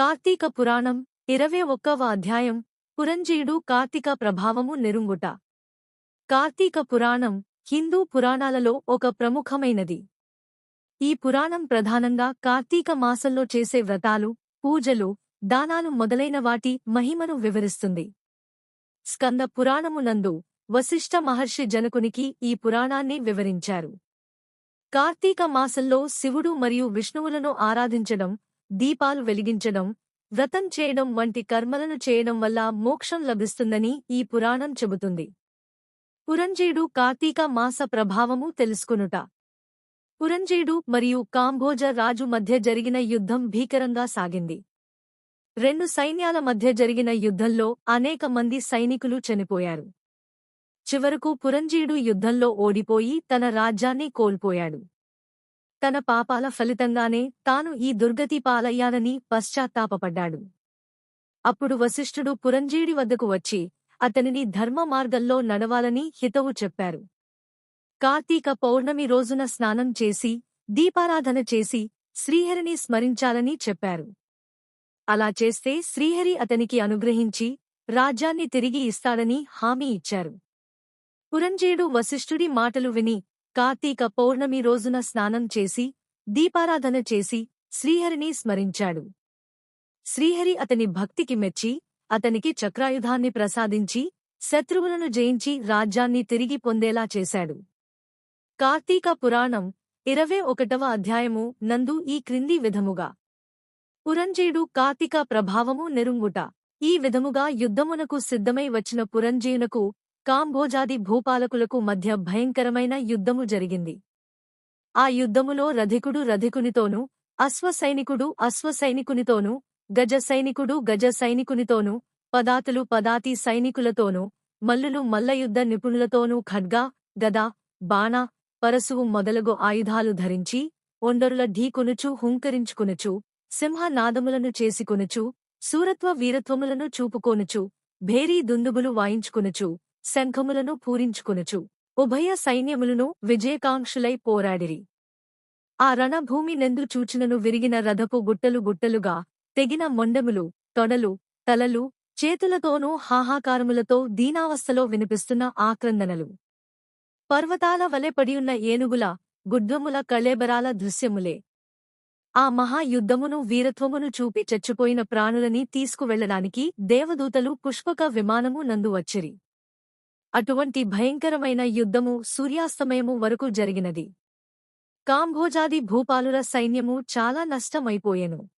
కార్తీక పురాణం ఇరవై ఒక్కవ అధ్యాయం పురంజీయుడు కార్తీక ప్రభావము నిరుంగుట. కార్తీక పురాణం హిందూ పురాణాలలో ఒక ప్రముఖమైనది. ఈ పురాణం ప్రధానంగా కార్తీక మాసంలో చేసే వ్రతాలు పూజలు దానాలు మొదలైన వాటి మహిమను వివరిస్తుంది. స్కంద పురాణమునందు వశిష్ఠ మహర్షి జనకునికి ఈ పురాణాన్ని వివరించారు. కార్తీక మాసంలో శివుడు మరియు విష్ణువులను ఆరాధించడం దీపాలు వెలిగించడం వ్రతం చేయడం వంటి కర్మలను చేయడం వల్ల మోక్షం లభిస్తుందని ఈ పురాణం చెబుతుంది. పురంజీయుడు కార్తీక మాస ప్రభావము తెలుసుకునుట. పురంజీయుడు మరియు కాంభోజ రాజు మధ్య జరిగిన యుద్ధం భీకరంగా సాగింది. రెండు సైన్యాల మధ్య జరిగిన యుద్ధంలో అనేక మంది సైనికులు చనిపోయారు. చివరకు పురంజీయుడు యుద్ధంలో ఓడిపోయి తన రాజ్యాన్ని కోల్పోయాడు. తన పాపాల ఫలితంగానే తాను ఈ దుర్గతి పాలయ్యానని పశ్చాత్తాపపడ్డాడు. అప్పుడు వశిష్ఠుడు పురంజీడి వద్దకు వచ్చి అతనిని ధర్మ మార్గంలో నడవాలని హితవు చెప్పారు. కార్తీక పౌర్ణమి రోజున స్నానం చేసి దీపారాధన చేసి శ్రీహరిని స్మరించాలని చెప్పారు. అలా చేస్తే శ్రీహరి అతనికి అనుగ్రహించి రాజ్యాన్ని తిరిగి ఇస్తాడని హామీ ఇచ్చారు. పురంజేయుడు వశిష్ఠుడి మాటలు విని కార్తీక పౌర్ణమి రోజున స్నానం చేసి దీపారాధన చేసి శ్రీహరిని స్మరించాడు. శ్రీహరి అతని భక్తికి మెచ్చి అతనికి చక్రాయుధాన్ని ప్రసాదించి శత్రువులను జయించి రాజ్యాన్ని తిరిగి పొందేలా చేశాడు. కార్తీక పురాణం ఇరవై ఒకటవ అధ్యాయము నందు ఈ క్రింది విధముగా. పురంజయుడు కార్తీక ప్రభావము నెరుంగుట. ఈ విధముగా యుద్ధమునకు సిద్ధమై వచ్చిన పురంజయునకు కాంభోజాది భూపాలకులకు మధ్య భయంకరమైన యుద్ధము జరిగింది. ఆ యుద్ధములో రధికుడు రధికునితోనూ అశ్వసైనికుడు అశ్వసైనికునితోనూ గజ సైనికుడు గజ సైనికునితోనూ పదాతులు పదాతి సైనికులతోనూ మల్లులు మల్లయుద్ధ నిపుణులతోనూ ఖడ్గా గద బాణ పరశువు మొదలగు ఆయుధాలు ధరించి ఒండరుల ఢీకొనుచు హుంకరించుకునుచు సింహనాదములను చేసుకొనుచు సూరత్వ వీరత్వములను చూపుకొనుచు భేరీ దుందుబులు వాయించుకునుచు శంఖములను పూరించుకొనుచు. ఉభయ సైన్యములను విజయకాంక్షులై పోరాడిరి. ఆ రణభూమి నెందు చూచినను విరిగిన రథపు గుట్టలు గుట్టలుగా తెగిన మొండములు తొడలు తలలు చేతులతోనూ హాహాకారములతో దీనావస్థలో వినిపిస్తున్న ఆక్రందనలు. పర్వతాల వలె పడియున్న ఏనుగుల గుడ్వముల కళేబరాల దృశ్యములే. ఆ మహాయుద్ధమును వీరత్వమును చూపి చచ్చిపోయిన ప్రాణులని తీసుకువెళ్ళడానికి దేవదూతలు పుష్పక విమానము నందు వచ్చిరి. అటువంటి భయంకరమైన యుద్ధము సూర్యాస్తమయము వరకు జరిగినది. కాంభోజాది భూపాలుర సైన్యము చాలా నష్టమైపోయెను.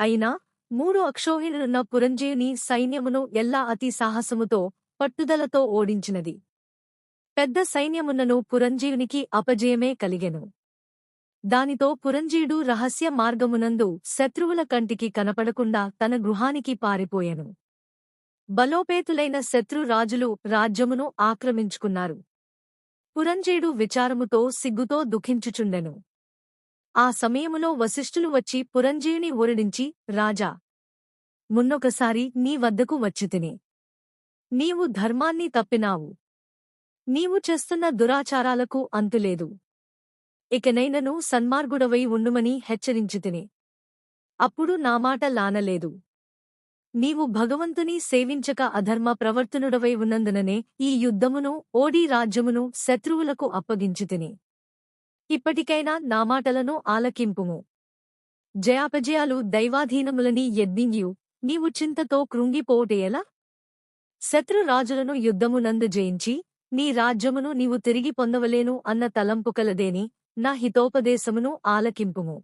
అయినా మూడు అక్షోహిణులున్న పురంజయుని సైన్యమును ఎల్లా అతి సాహసముతో పట్టుదలతో ఓడించినది. పెద్ద సైన్యమున్నను పురంజీయునికి అపజయమే కలిగెను. దానితో పురంజీయుడు రహస్య మార్గమునందు శత్రువుల కంటికి కనపడకుండా తన గృహానికి పారిపోయెను. బలోపేతులైన శత్రు రాజులు రాజ్యమును ఆక్రమించుకున్నారు. పురంజేడు విచారముతో సిగ్గుతో దుఃఖించుచుండెను. ఆ సమయములో వశిష్ఠులు వచ్చి పురంజీయుని ఊరడించి రాజా మున్నొకసారి నీ వద్దకు వచ్చితిని నీవు ధర్మాన్ని తప్పినావు. నీవు చేస్తున్న దురాచారాలకు అంతులేదు ఇకనైనను సన్మార్గుడవై ఉండుమని హెచ్చరించితిని అప్పుడు నా మాట లానలేదు. నీవు భగవంతుని సేవించక అధర్మ ప్రవర్తనుడవై ఉన్నందుననే ఈ యుద్ధమును ఓడీ రాజ్యమును శత్రువులకు అప్పగించితిని. ఇప్పటికైనా నా మాటలను ఆలకింపుము. జయాపజయాలు దైవాధీనములని ఎద్దింగియు నీవు చింతతో కృంగిపోటేయలా శత్రురాజులను యుద్ధమునందు జయించి నీ రాజ్యమును నీవు తిరిగి పొందవలేను అన్న తలంపు కలదేని నా హితోపదేశమును ఆలకింపుము.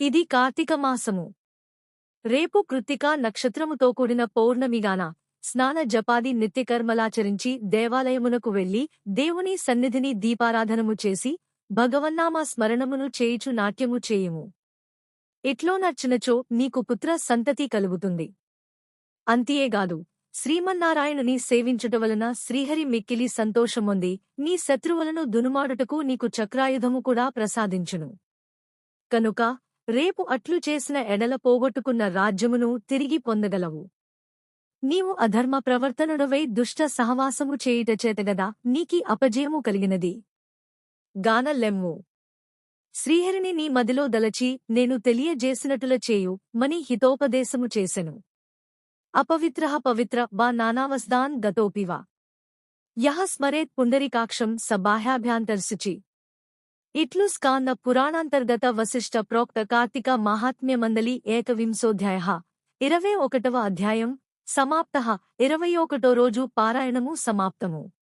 ఇది కార్తీక మాసము. రేపు కృత్తికా నక్షత్రముతో కూడిన పౌర్ణమిగాన స్నాన జపాది నిత్యకర్మలాచరించి దేవాలయమునకు వెళ్ళి దేవుని సన్నిధిని దీపారాధనము చేసి భగవన్నామ స్మరణమును చేయుచు నాట్యము చేయుము. ఇట్లో నచ్చినచో నీకు పుత్ర సంతతి కలుగుతుంది. అంతియేగాదు శ్రీమన్నారాయణుని సేవించుట వలన శ్రీహరి మిక్కిలి సంతోషముంది నీ శత్రువులను దునుమాడుటకు నీకు చక్రాయుధము కూడా ప్రసాదించును. కనుక రేపు అట్లు చేసిన ఎడల పోగొట్టుకున్న రాజ్యమును తిరిగి పొందగలవు. నీవు అధర్మ ప్రవర్తనుడవై దుష్ట సహవాసము చేయుట చేతగదా నీకి అపజయము కలిగినది. గానలెమ్ము శ్రీహరిని నీ మదిలో దలచి నేను తెలియజేసినటుల చేయు మని హితోపదేశము చేసెను. అపవిత్ర పవిత్ర బా నానావస్దాన్ గతోపివా. యహ స్మరేత్ పుండరీకాక్షం సబాహ్యాభ్యాంతర్శుచి. ఇట్లు స్కాంద పురాణాంతర్గత వశిష్ట ప్రోక్త కార్తిక మహాత్మ్యమందలి ఏకవింశోధ్యాయ. ఇరవై ఒకటవ అధ్యాయం. సమాప్త. ఇరవై ఒకటో రోజు పారాయణము సమాప్తము.